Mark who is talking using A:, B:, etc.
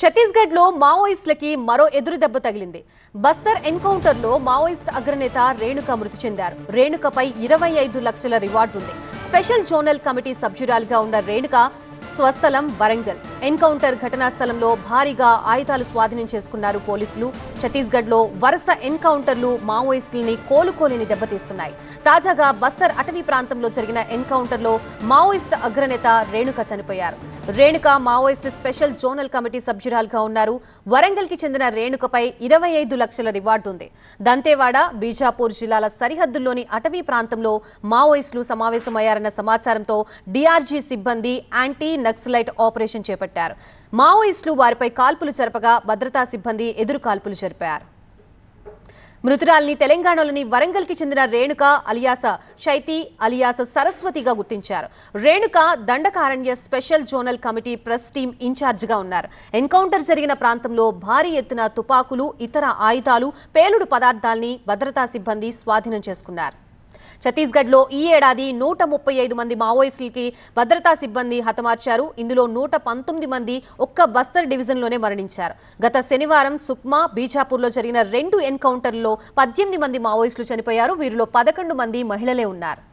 A: ఛత్తీస్గఢ్లో మావోయిస్టులకి మరో ఎదురు దెబ్బ తగిలింది. బస్తర్ ఎన్కౌంటర్లో మావోయిస్ట్ అగ్రనేత రేణుక మృతి చెందారు. రేణుకపై ఇరవై ఐదు లక్షల రివార్డు ఉంది స్పెషల్ జోనల్ కమిటీ సభ్యురాలుగా ఉన్న రేణుక స్వస్థలం వరంగల్. ఎన్కౌంటర్ ఘటనా స్థలంలో భారీగా ఆయుధాలు స్వాధీనం చేసుకున్నారు పోలీసులు. ఛత్తీస్గఢ్లో వరుస ఎన్కౌంటర్లు మావోయిస్టులని కోలుకోలేని దెబ్బతీస్తున్నాయి. తాజాగా బస్తర్ అటవీ ప్రాంతంలో జరిగిన ఎన్కౌంటర్లో మావోయిస్ట్ అగ్రనేత రేణుక చనిపోయారు. Renuka Maoist special zonal committee సభ్యురాలుగా ఉన్నారు. వరంగల్కి చెందిన రేణుకపై ఇరవై ఐదు లక్షల రివార్డు ఉంది. దంతేవాడ బీజాపూర్ జిల్లాల సరిహద్దుల్లోని అటవీ ప్రాంతంలో మావోయిస్టులు సమావేశమయ్యారన్న సమాచారంతో డీఆర్జీ సిబ్బంది యాంటీ నక్సలైట్ ఆపరేషన్ చేపట్టారు మావోయిస్టులు వారిపై కాల్పులు జరపగా భద్రతా సిబ్బంది ఎదురు కాల్పులు జరిపారు. మృతురాల్ని తెలంగాణలోని వరంగల్కి చెందిన రేణుక అలియాస శైతి అలియాస సరస్వతిగా గుర్తించారు. Renuka Dandakaranya special zonal committee press team ఇన్ఛార్జిగా ఉన్నారు. ఎన్కౌంటర్ జరిగిన ప్రాంతంలో భారీ ఎత్తున తుపాకులు ఇతర ఆయుధాలు పేలుడు పదార్థాల్ని భద్రతా సిబ్బంది స్వాధీనం చేసుకున్నారు. ఛత్తీస్గఢ్లో ఈ ఏడాది నూట ముప్పై ఐదు మంది మావోయిస్టులకి భద్రతా సిబ్బంది హతమార్చారు. ఇందులో నూట పంతొమ్మిది మంది ఒక్క బస్తర్ డివిజన్లోనే మరణించారు. గత శనివారం సుక్మా బీజాపూర్లో జరిగిన రెండు ఎన్కౌంటర్లలో పద్దెనిమిది మంది మావోయిస్టులు చనిపోయారు. వీరిలో పదకొండు మంది మహిళలే ఉన్నారు.